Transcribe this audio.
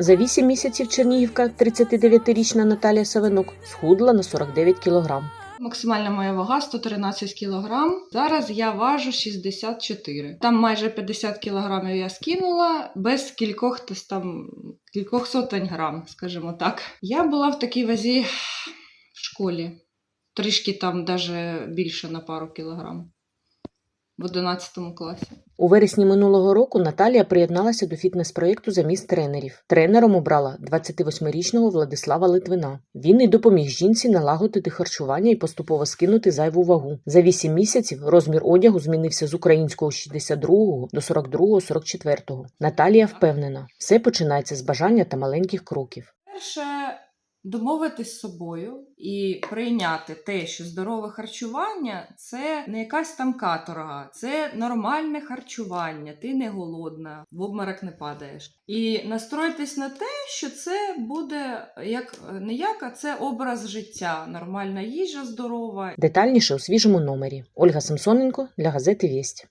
За 8 місяців Чернігівка, 39-річна Наталія Савенок, схудла на 49 кілограм. Максимальна моя вага 113 кг. Зараз я важу 64. Там майже 50 кг я скинула без кількох там кількох сотень грам, скажімо так. Я була в такій вазі в школі. Трішки там даже більше на пару кілограм. В 11 класі. У вересні минулого року Наталія приєдналася до фітнес-проєкту замість тренерів. Тренером обрала 28-річного Владислава Литвина. Він і допоміг жінці налагодити харчування і поступово скинути зайву вагу. За 8 місяців розмір одягу змінився з українського 62 до 42-44. Наталія впевнена, все починається з бажання та маленьких кроків. Перше, домовитись з собою і прийняти те, що здорове харчування це не якась там каторга, це нормальне харчування. Ти не голодна, в обморок не падаєш. І настроїтись на те, що це буде як не як, а це образ життя, нормальна їжа здорова. Детальніше у свіжому номері. Ольга Самсоненко для газети Вість.